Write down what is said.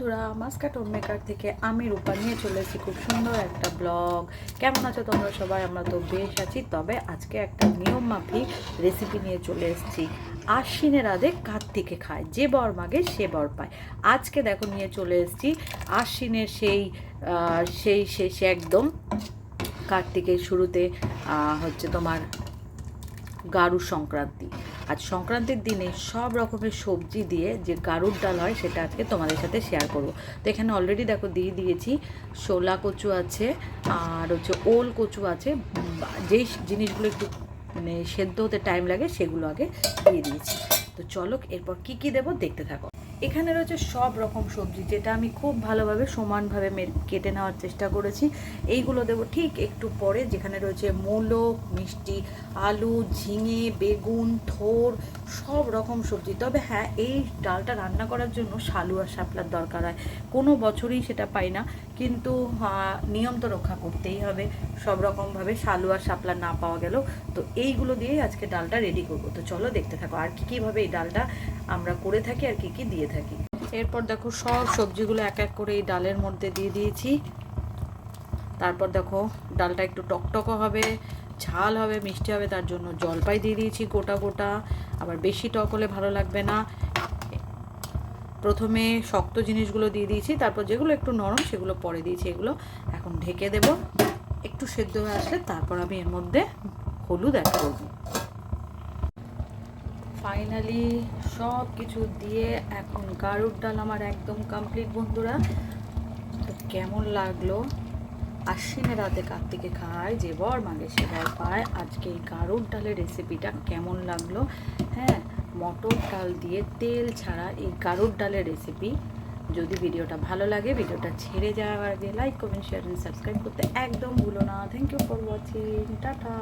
বন্ধুরা, Muscat home maker থেকে আমি রূপা নিয়ে চলে এসেছি খুব সুন্দর একটা ব্লগ। কেমন আছো তোমরা সবাই? আমরা তো বেশ আছি। তবে আজকে একটা নিয়ম মাফিক রেসিপি নিয়ে চলে এসেছি। আশ্বিনের আদে কার্তিকে খায়। যে বর মাগে, সে বর পায়। আজকে দেখো নিয়ে চলে এসেছি আশ্বিনের সেই সেই শেষে একদম কার্তিকের শুরুতে হচ্ছে তোমার গারু সংক্রান্তি। আজ সংক্রান্তির দিনে সব রকমের সবজি দিয়ে যে গারুর ডাল হয়, সেটা আজকে তোমাদের সাথে শেয়ার করব। তো এখানে অলরেডি দেখো দিয়ে দিয়েছি শোলা কচু আছে, আর হচ্ছে ওল কচু আছে। যেই জিনিসগুলো একটু মানে সেদ্ধ হতে টাইম লাগে, সেগুলো আগে দিয়ে দিয়েছি। তো চলো এরপর কি কি দেবো দেখতে থাকো। এখানে রয়েছে সব রকম সবজি, যেটা আমি খুব ভালোভাবে সমানভাবে কেটে নেওয়ার চেষ্টা করেছি। এইগুলো দেবো ঠিক একটু পরে, যেখানে রয়েছে মূলো মিষ্টি, আলু, ঝিঙে, বেগুন, থোর সব রকম সবজি। তবে হ্যাঁ এই ডালটা রান্না করার জন্য শালু আর শাপলার দরকার হয়। কোনো বছরই সেটা পাই না, কিন্তু নিয়ম তো রক্ষা করতেই হবে। সব রকমভাবে শালু আর শাপলা না পাওয়া গেল তো এইগুলো দিয়েই আজকে ডালটা রেডি করব। তো চলো দেখতে থাকো, আর কী কীভাবে এই ডালটা আমরা করে থাকি আর কী কী দিয়ে থাকি। এরপর দেখো সব সবজিগুলো এক এক করে এই ডালের মধ্যে দিয়ে দিয়েছি। তারপর দেখো ডালটা একটু টকটকও হবে। ঝাল হবে, মিষ্টি হবে, তার জন্য জলপাই দিয়ে দিয়েছি গোটা গোটা। আবার বেশি টক হলে ভালো লাগবে না। প্রথমে শক্ত জিনিসগুলো দিয়ে দিয়েছি, তারপর যেগুলো একটু নরম সেগুলো পরে দিয়েছি, এগুলো এখন ঢেকে দেব। একটু সেদ্ধ হয়ে আসলে তারপর আমি এর মধ্যে হলুদ অ্যাড করব। ফাইনালি সব কিছু দিয়ে এখন গাড়ুর ডাল আমার একদম কমপ্লিট বন্ধুরা। তো কেমন লাগল? আশ্বিনের রাতে কার্তিকে খায়, যে বর মাগে সে পায়। আজকে এই গাড়ুর ডালের রেসিপিটা কেমন লাগল? হ্যাঁ মটর ডাল দিয়ে তেল ছাড়া এই গাড়ুর ডালের রেসিপি। যদি ভিডিওটা ভালো লাগে, ভিডিওটা ছেড়ে যাওয়ার আগে লাইক কমেন্ট শেয়ার সাবস্ক্রাইব করতে একদম ভুলো না। Thank you for watching tata.